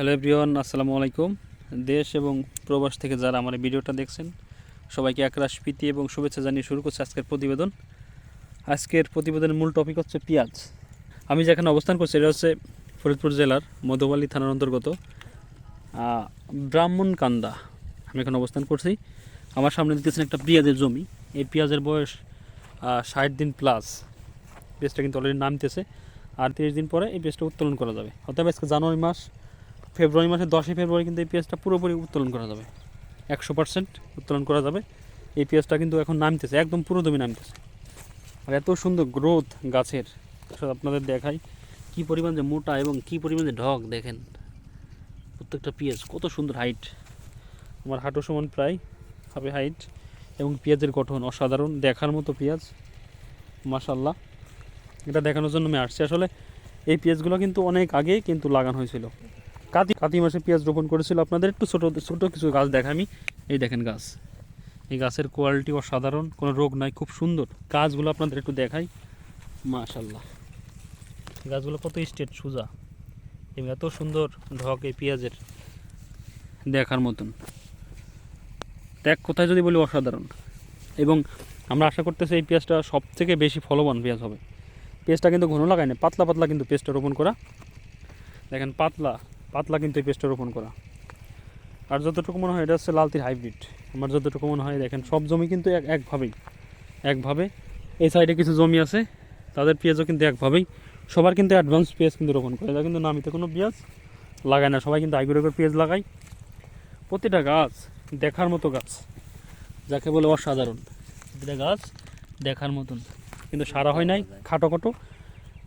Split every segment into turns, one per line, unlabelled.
Hello everyone, আসসালামু আলাইকুম। দেশ এবং প্রবাস থেকে যারা আমার ভিডিওটা দেখছেন, সবাইকে একরাশ প্রীতি এবং শুভেচ্ছা জানিয়ে শুরু করছে আজকের প্রতিবেদন। আজকের প্রতিবেদনের মূল টপিক হচ্ছে পেঁয়াজ। আমি যেখানে অবস্থান করছি, এটা হচ্ছে ফরিদপুর জেলার মধুবালি থানার অন্তর্গত ব্রাহ্মণকান্দা। আমি এখানে অবস্থান করছি। আমার সামনে দেখতেছেন একটা পেঁয়াজের জমি। এই পেঁয়াজের বয়স ষাট দিন প্লাস পেঁয়াজটা কিন্তু অলরেডি নামতেছে। আর তিরিশ দিন পরে এই পেঁয়াজটা উত্তোলন করা যাবে। অর্থাৎ আজকে জানুয়ারি মাস ফেব্রুয়ারি মাসের দশই ফেব্রুয়ারি কিন্তু এই পেঁয়াজটা পুরোপুরি উত্তোলন করা যাবে। একশো পার্সেন্ট উত্তোলন করা যাবে। এই পেঁয়াজটা কিন্তু এখন নামতেছে, একদম পুরো দমে নামতেছে। আর এত সুন্দর গ্রোথ গাছের। আপনাদের দেখাই কি পরিমাণ যে মোটা এবং কি পরিমাণ যে ঢক, দেখেন। প্রত্যেকটা পেঁয়াজ কত সুন্দর হাইট আমার হাঁটু সমান প্রায় হবে হাইট এবং পেঁয়াজের গঠন অসাধারণ, দেখার মতো পেঁয়াজ। মাশাল্লাহ এটা দেখানোর জন্য আমি আসছি। আসলে এই পেঁয়াজগুলো কিন্তু অনেক আগে কিন্তু লাগানো হয়েছিল। কাতি কাতি মাসে পেঁয়াজ রোপণ করেছিল আপনাদের। একটু ছোটো ছোটো কিছু গাছ দেখা আমি এই দেখেন গাছ। এই গাছের কোয়ালিটি অসাধারণ, কোনো রোগ নাই, খুব সুন্দর। গাছগুলো আপনাদের একটু দেখাই। মাশাল্লাহ গাছগুলো কত স্টেট সোজা। এবং এত সুন্দর ঢক এই পেঁয়াজের দেখার মতন। দেখ কোথায় যদি বলি অসাধারণ। এবং আমরা আশা করতেছি এই পেঁয়াজটা সব থেকে বেশি ফলবান পেঁয়াজ হবে। পেঁয়াজটা কিন্তু ঘন লাগায় না পাতলা পাতলা কিন্তু পেঁয়াজটা রোপণ করা। দেখেন পাতলা। পাতলা কিন্তু এই পেঁয়াজটা রোপণ করা। আর যতটুকু মনে হয় এটা হচ্ছে লালতির হাইব্রিড আমার যতটুকু মনে হয় দেখেন, সব জমি কিন্তু এক একভাবেই। একভাবে এই সাইডে কিছু জমি আছে, তাদের পেঁয়াজও কিন্তু একভাবেই। সবার কিন্তু অ্যাডভান্স পেঁয়াজ কিন্তু রোপণ করে। এটা কিন্তু নামিতে কোনো পেঁয়াজ লাগায় না। সবাই কিন্তু আইগুড়ে পেঁয়াজ লাগায়। প্রতিটা গাছ দেখার মতো গাছ, যাকে বলে অসাধারণ। প্রতিটা গাছ দেখার মতন। কিন্তু সারা হয় নাই, খাটো খাটো।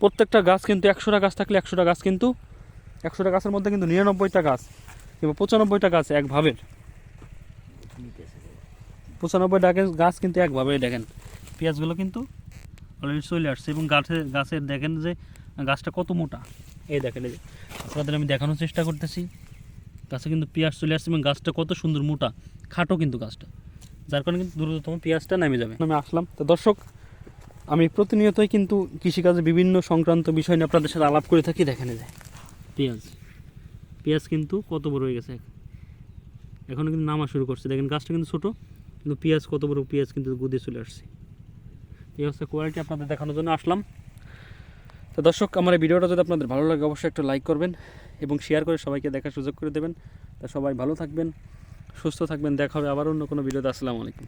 প্রত্যেকটা গাছ কিন্তু একশোটা গাছ থাকলে একশোটা গাছ কিন্তু একশোটা গাছের মধ্যে কিন্তু নিরানব্বইটা গাছ কিংবা পঁচানব্বইটা গাছ একভাবের। পঁচানব্বইটা গাছ- কিন্তু একভাবে দেখেন। পেঁয়াজগুলো কিন্তু অলরেডি চলে আসছে এবং গাছের গাছের দেখেন যে গাছটা কত মোটা। এই দেখেন, এই। আপনাদের আমি দেখানোর চেষ্টা করতেছি। গাছে কিন্তু পেঁয়াজ চলে আসছে এবং গাছটা কত সুন্দর মোটা। খাটো কিন্তু গাছটা। যার কারণে কিন্তু দ্রুততম পেঁয়াজটা নেমে যাবে। আমি আসলাম। তো দর্শক, আমি প্রতিনিয়তই কিন্তু কৃষিকাজে বিভিন্ন সংক্রান্ত বিষয় নিয়ে আপনাদের সাথে আলাপ করে থাকি। দেখেন এই যে। পেঁয়াজ। পেঁয়াজ কিন্তু কত বড় হয়ে গেছে এখনও কিন্তু নামা শুরু করছে। দেখেন গাছটা কিন্তু ছোটো, কিন্তু পেঁয়াজ কত বড় পেঁয়াজ কিন্তু গুদে চলে আসছে। এই হচ্ছে কোয়ালিটি আপনাদের দেখানোর জন্য আসলাম। তো দর্শক, আমার এই ভিডিওটা যদি আপনাদের ভালো লাগে, অবশ্যই একটা লাইক করবেন এবং শেয়ার করে সবাইকে দেখার সুযোগ করে দেবেন। তা সবাই ভালো থাকবেন, সুস্থ থাকবেন। দেখা হবে আবার অন্য কোনো ভিডিওতে। আসসালামু আলাইকুম।